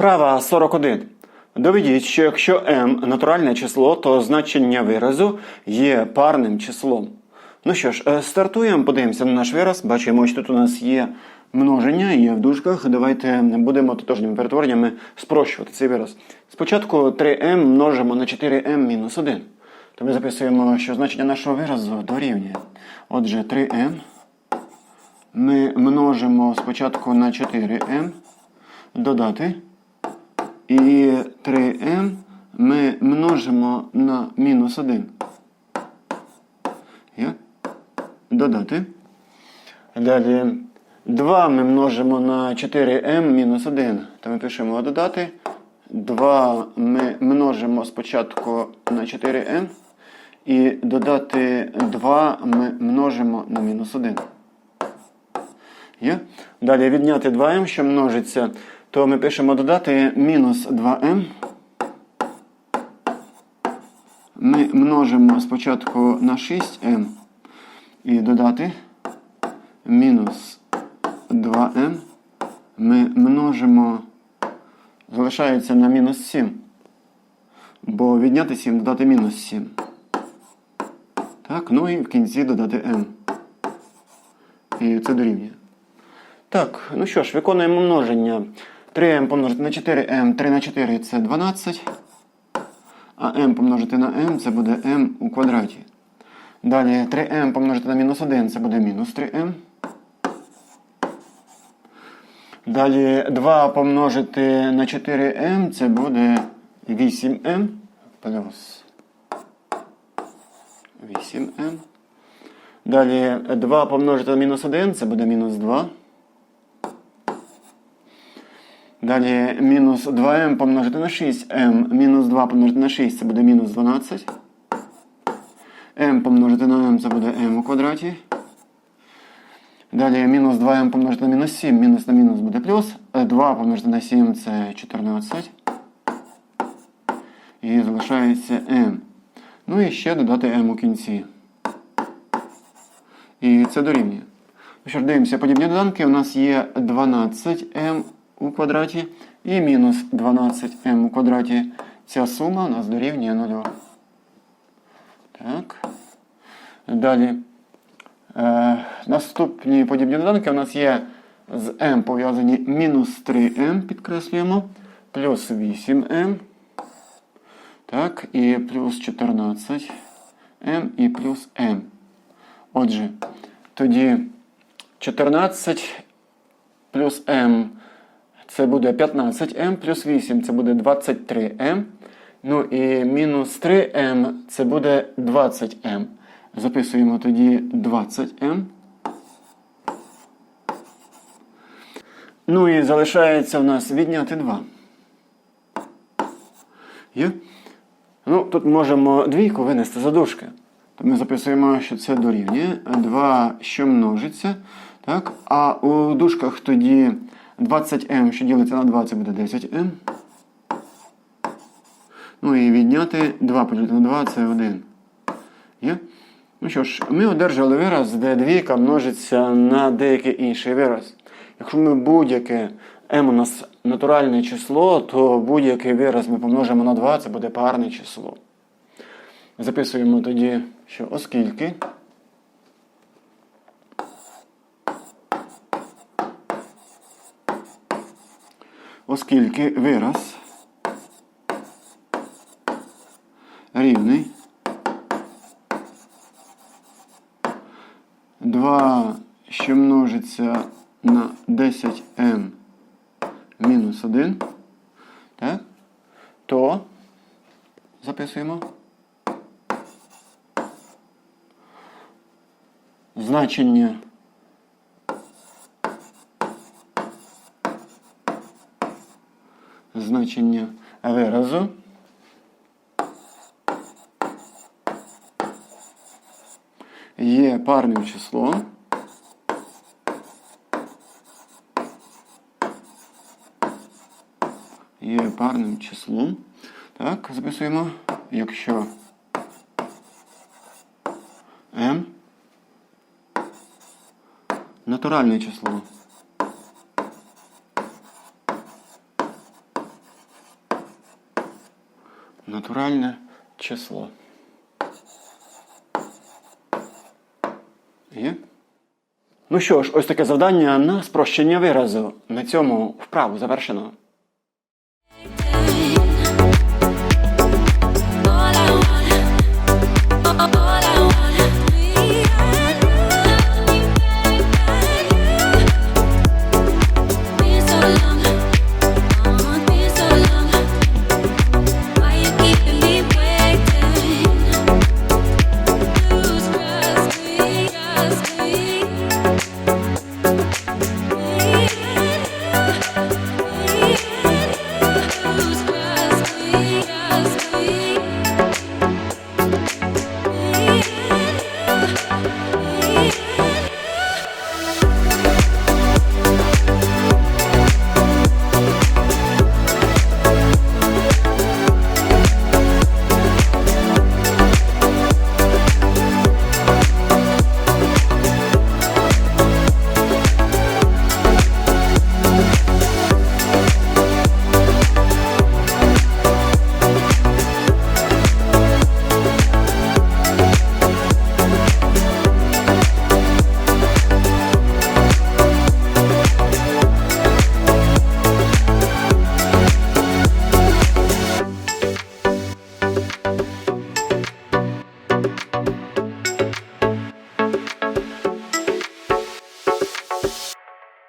Вправа 41. Доведіть, що якщо m натуральне число, то значення виразу є парним числом. Ну що ж, е, стартуємо, подивимося на наш вираз. Бачимо, що тут у нас є множення, є в дужках. Давайте будемо тотожніми перетвореннями спрощувати цей вираз. Спочатку 3m множимо на 4m-1. То ми записуємо, що значення нашого виразу дорівнює. Отже, 3m ми множимо спочатку на 4m, додати. І 3m ми множимо на мінус 1. Є? Додати. Далі 2 ми множимо на 4m мінус 1. То ми пишемо додати. 2 ми множимо спочатку на 4m. І додати 2 ми множимо на мінус 1. Є? Далі відняти 2m, що множиться, то ми пишемо додати мінус 2m. Ми множимо спочатку на 6m і додати мінус 2m. Ми множимо, залишається на мінус 7. Бо відняти 7, додати мінус 7. Так, ну і в кінці додати m. І це дорівнює. Так, ну що ж, виконуємо множення. 3m помножити на 4m, 3 на 4 це 12. А m помножити на m це буде m у квадраті. Далі 3m помножити на мінус 1 це буде мінус 3m. Далі 2 помножити на 4m це буде 8m плюс 8m. Далі 2 помножити на мінус 1 це буде мінус 2. Далі мінус 2m помножити на 6m. Мінус 2 помножити на 6 це буде мінус 12. m помножити на m це буде m у квадраті. Далі мінус 2m помножити на мінус 7. Мінус на мінус буде плюс. 2 помножити на 7 це 14. І залишається m. Ну і ще додати m у кінці. І це дорівнює. Ну що ж, дивимося, подібні доданки. У нас є 12m У квадраті і мінус 12m у квадраті. Ця сума у нас дорівнює 0. Так. Далі. Е, наступні подібні доданки у нас є з m пов'язані мінус 3m, підкреслюємо, плюс 8m. Так, і плюс 14m і плюс m. Отже, тоді 14 плюс m це буде 15m, плюс 8 це буде 23m. Ну і мінус 3m це буде 20m. Записуємо тоді 20m. Ну і залишається в нас відняти 2. Є? Ну, тут можемо двійку винести за дужки. То ми записуємо, що це дорівнює 2, що множиться. Так? А у дужках тоді 20m, що ділиться на 2, це буде 10m. Ну і відняти 2 поділити на 2 це 1. Є? Ну що ж, ми одержали вираз, де двійка множиться на деякий інший вираз. Якщо ми будь-яке m у нас натуральне число, то будь-який вираз ми помножимо на 2, це буде парне число. Записуємо тоді, що оскільки оскільки вираз рівний 2, що множиться на 10m мінус 1, так, то записуємо. Значення значення виразу є парним числом. Є парним числом. Так, записуємо, якщо m натуральне число. Натуральне число. Є? Ну що ж, ось таке завдання на спрощення виразу. На цьому вправу завершено.